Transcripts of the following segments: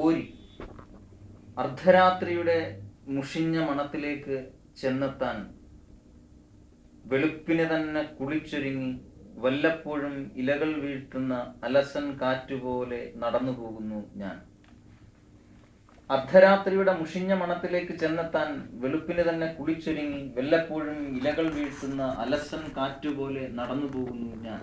ഓരി അർദ്ധരാത്രിയുടെ മുഷിഞ്ഞ മണത്തിലേക്ക് ചെന്നെത്താൻ വെളുപ്പിനെ തന്നെ കുളിച്ചൊരുങ്ങി വല്ലപ്പോഴും ഇലകൾ വീഴ്ത്തുന്ന അലസൻ കാറ്റുപോലെ നടന്നു പോകുന്നു ഞാൻ. അർദ്ധരാത്രിയുടെ മുഷിഞ്ഞ മണത്തിലേക്ക് ചെന്നെത്താൻ വെളുപ്പിന് തന്നെ കുളിച്ചൊരുങ്ങി വല്ലപ്പോഴും ഇലകൾ വീഴ്ത്തുന്ന അലസൻ കാറ്റുപോലെ നടന്നു പോകുന്നു ഞാൻ.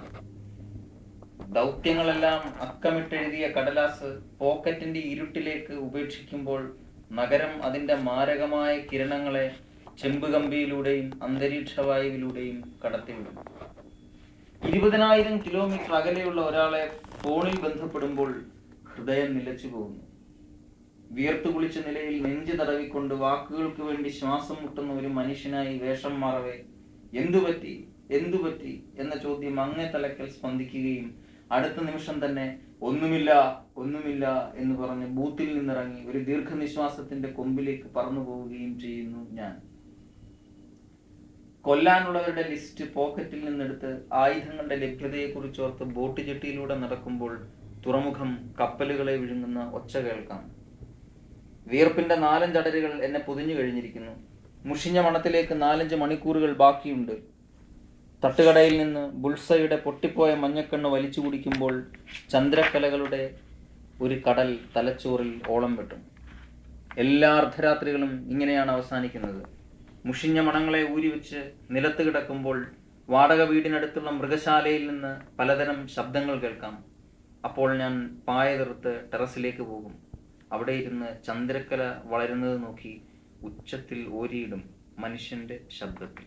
ദൗത്യങ്ങളെല്ലാം അക്കമിട്ടെഴുതിയ കടലാസ് പോക്കറ്റിന്റെ ഇരുട്ടിലേക്ക് ഉപേക്ഷിക്കുമ്പോൾ നഗരം അതിന്റെ മാരകമായ കിരണങ്ങളെ ചെമ്പുകമ്പിയിലൂടെയും അന്തരീക്ഷവായുവിലൂടെയും കടത്തിവിടും. ഇരുപതിനായിരം കിലോമീറ്റർ അകലെയുള്ള ഒരാളെ ഫോണിൽ ബന്ധപ്പെടുമ്പോൾ ഹൃദയം നിലച്ചു പോകുന്നു. വിയർത്തു കുളിച്ച നിലയിൽ നെഞ്ചു തടവിക്കൊണ്ട് വാക്കുകൾക്ക് വേണ്ടി ശ്വാസം മുട്ടുന്ന ഒരു മനുഷ്യനായി വേഷം മാറവേ എന്തുപറ്റി എന്തുപറ്റി എന്ന ചോദ്യം അങ്ങേ തലക്കൽ സ്പന്ദിക്കുകയും അടുത്ത നിമിഷം തന്നെ ഒന്നുമില്ല ഒന്നുമില്ല എന്ന് പറഞ്ഞ് ബൂത്തിൽ നിന്നിറങ്ങി ഒരു ദീർഘനിശ്വാസത്തിന്റെ കൊമ്പിലേക്ക് പറന്നു പോവുകയും ചെയ്യുന്നു ഞാൻ. കൊല്ലാനുള്ളവരുടെ ലിസ്റ്റ് പോക്കറ്റിൽ നിന്നെടുത്ത് ആയുധങ്ങളുടെ ലഭ്യതയെക്കുറിച്ച് ഓർത്ത് ബോട്ട് ജെട്ടിയിലൂടെ നടക്കുമ്പോൾ തുറമുഖം കപ്പലുകളെ വിഴുങ്ങുന്ന ഒച്ച കേൾക്കാം. വിയർപ്പിന്റെ നാലഞ്ചടരുകൾ എന്നെ പൊതിഞ്ഞു കഴിഞ്ഞിരിക്കുന്നു. മുഷിഞ്ഞ മണത്തിലേക്ക് നാലഞ്ച് മണിക്കൂറുകൾ ബാക്കിയുണ്ട്. തട്ടുകടയിൽ നിന്ന് ബുൾസയുടെ പൊട്ടിപ്പോയ മഞ്ഞക്കണ്ണ് വലിച്ചു കുടിക്കുമ്പോൾ ചന്ദ്രക്കലകളുടെ ഒരു കടൽ തലച്ചോറിൽ ഓളം വെട്ടും. എല്ലാ അർദ്ധരാത്രികളും ഇങ്ങനെയാണ് അവസാനിക്കുന്നത്. മുഷിഞ്ഞ മണങ്ങളെ ഊരിവെച്ച് നിലത്ത് കിടക്കുമ്പോൾ വാടക വീടിനടുത്തുള്ള മൃഗശാലയിൽ നിന്ന് പലതരം ശബ്ദങ്ങൾ കേൾക്കാം. അപ്പോൾ ഞാൻ പായ തീർത്ത് ടെറസിലേക്ക് പോകും. അവിടെ ഇരുന്ന് ചന്ദ്രക്കല വളരുന്നത് നോക്കി ഉച്ചത്തിൽ ഓരിയിടും മനുഷ്യന്റെ ശബ്ദത്തിൽ.